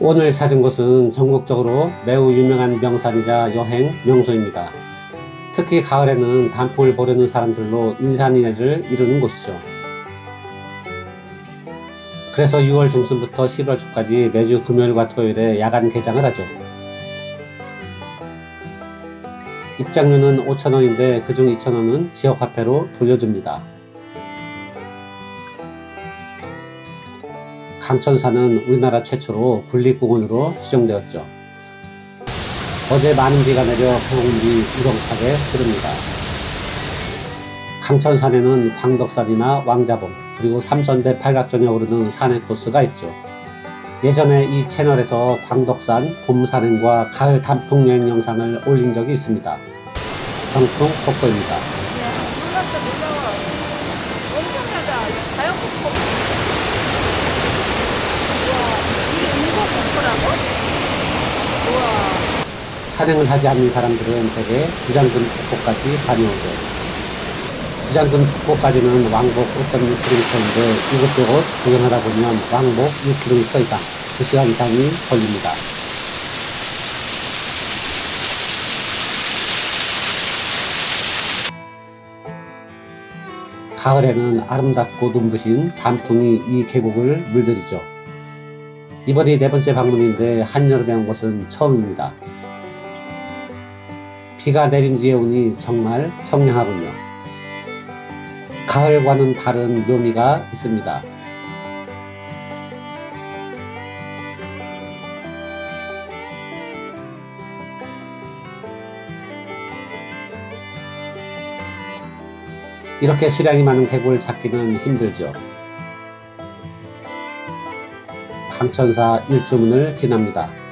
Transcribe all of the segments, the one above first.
오늘 찾은 곳은 전국적으로 매우 유명한 명산이자 여행 명소입니다. 특히 가을에는 단풍을 보려는 사람들로 인산인해를 이루는 곳이죠. 그래서 6월 중순부터 10월 초까지 매주 금요일과 토요일에 야간 개장을 하죠. 입장료는 5,000원인데 그중 2,000원은 지역 화폐로 돌려줍니다. 강천사는 우리나라 최초로 국립공원으로 지정되었죠. 어제 많은 비가 내려 계곡물이 우렁차게 흐릅니다. 강천산에는 광덕산이나 왕자봉 그리고 삼선대 팔각정에 오르는 산행 코스가 있죠. 예전에 이 채널에서 광덕산 봄 산행과 가을 단풍 여행 영상을 올린 적이 있습니다. 경풍 폭포입니다. 엄청나다. 이거 자연 폭포. 우와, 이게 인공 폭포라고? 우와. 산행을 하지 않는 사람들은 대개 부장근 폭포까지 다녀오죠. 부장근 폭포까지는 왕복 5.6km인데 이곳저곳 구경하다 보면 왕복 6km 이상, 2시간 이상이 걸립니다. 가을에는 아름답고 눈부신 단풍이 이 계곡을 물들이죠. 이번이 네 번째 방문인데 한여름에 온 것은 처음입니다. 비가 내린 뒤에 오니 정말 청량하군요. 가을과는 다른 묘미가 있습니다. 이렇게 수량이 많은 계곡을 찾기는 힘들죠. 강천사 일주문을 지납니다.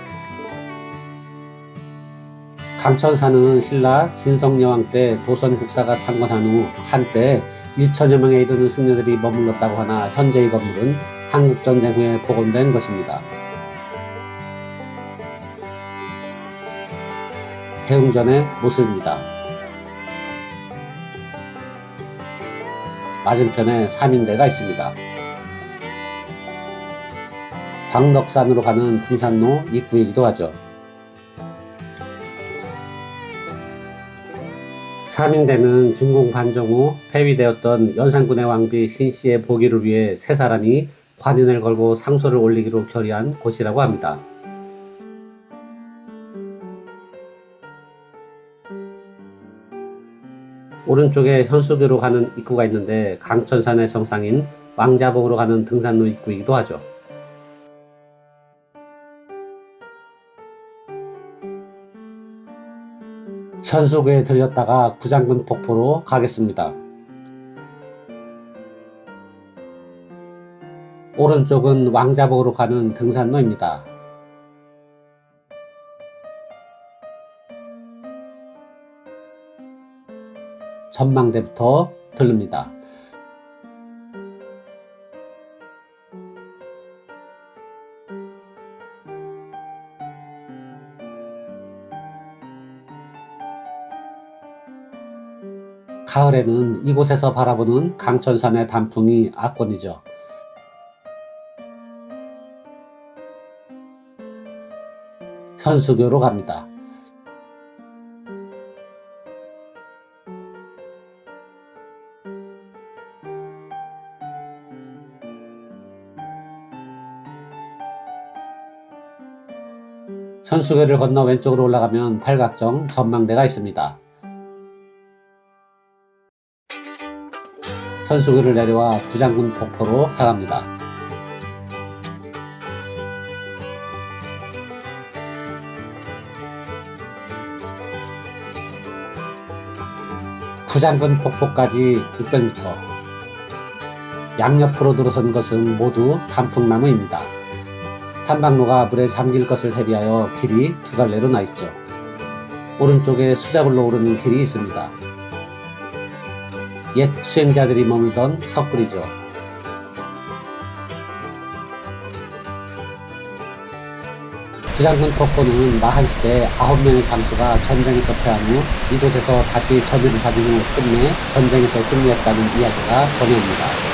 강천사는 신라 진성여왕 때 도선 국사가 창건한 후 한때 1천여 명에 이르는 승려들이 머물렀다고 하나 현재 이 건물은 한국전쟁 후에 복원된 것입니다. 태웅전의 모습입니다. 맞은편에 삼인대가 있습니다. 광덕산으로 가는 등산로 입구이기도 하죠. 삼인대는 중공 반정 후 폐위되었던 연산군의 왕비 신씨의 보기를 위해 세 사람이 관인을 걸고 상소를 올리기로 결의한 곳이라고 합니다. 오른쪽에 현수교로 가는 입구가 있는데 강천산의 정상인 왕자봉으로 가는 등산로 입구이기도 하죠. 현수교에 들렸다가 구장군 폭포로 가겠습니다. 오른쪽은 왕자봉으로 가는 등산로입니다. 전망대부터 들릅니다. 가을에는 이곳에서 바라보는 강천산의 단풍이 압권이죠. 현수교로 갑니다. 현수교를 건너 왼쪽으로 올라가면 팔각정 전망대가 있습니다. 현수교를 내려와 구장군 폭포로 향합니다. 구장군 폭포까지 600m. 양옆으로 들어선 것은 모두 단풍나무입니다. 탐방로가 물에 잠길 것을 대비하여 길이 두 갈래로 나 있죠. 오른쪽에 수작을로 오르는 길이 있습니다. 옛 수행자들이 머물던 석굴이죠. 부장군 폭포는 마한시대 9명의 장수가 전쟁에서 패한 후 이곳에서 다시 전의를 후 끝내 전쟁에서 승리했다는 이야기가 전해옵니다.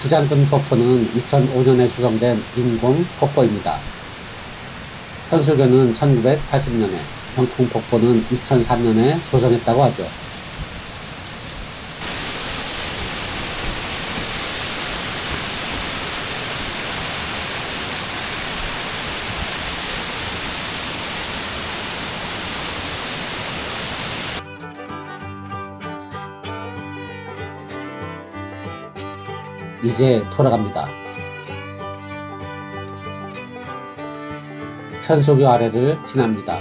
부장근 폭포는 2005년에 조성된 인공 폭포입니다. 현수교는 1980년에, 병풍 폭포는 2003년에 조성했다고 하죠. 이제 돌아갑니다. 현수교 아래를 지납니다.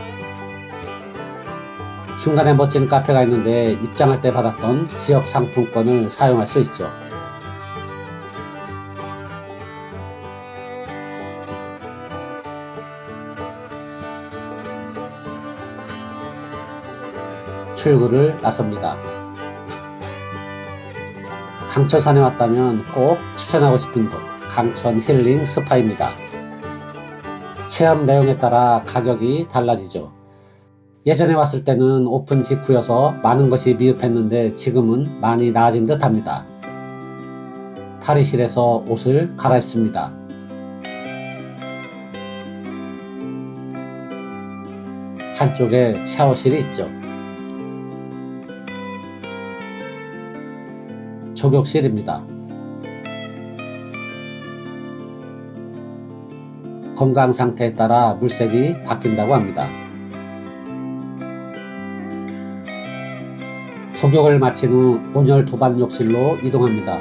중간에 멋진 카페가 있는데 입장할 때 받았던 지역 상품권을 사용할 수 있죠. 출구를 나섭니다. 강천산에 왔다면 꼭 추천하고 싶은 곳 강천 힐링 스파입니다. 체험 내용에 따라 가격이 달라지죠. 예전에 왔을 때는 오픈 직후여서 많은 것이 미흡했는데 지금은 많이 나아진 듯 합니다. 탈의실에서 옷을 갈아입습니다. 한쪽에 샤워실이 있죠. 조격실입니다. 건강 상태에 따라 물색이 바뀐다고 합니다. 조격을 마친 후 온열 도반 욕실로 이동합니다.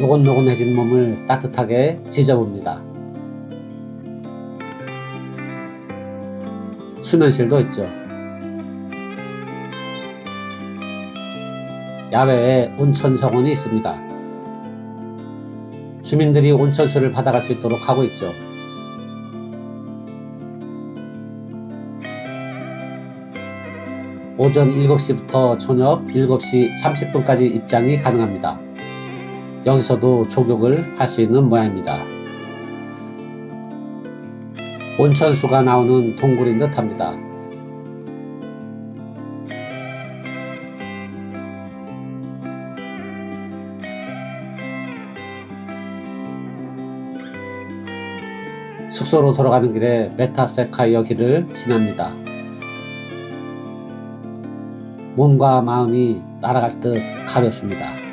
노곤노곤해진 몸을 따뜻하게 지져봅니다. 수면실도 있죠. 야외에 온천 정원이 있습니다. 주민들이 온천수를 받아갈 수 있도록 하고 있죠. 오전 7시부터 저녁 7시 30분까지 입장이 가능합니다. 여기서도 조격을 할 수 있는 모양입니다. 온천수가 나오는 동굴인 듯 합니다. 숙소로 돌아가는 길에 메타세카이어 길을 지납니다. 몸과 마음이 날아갈 듯 가볍습니다.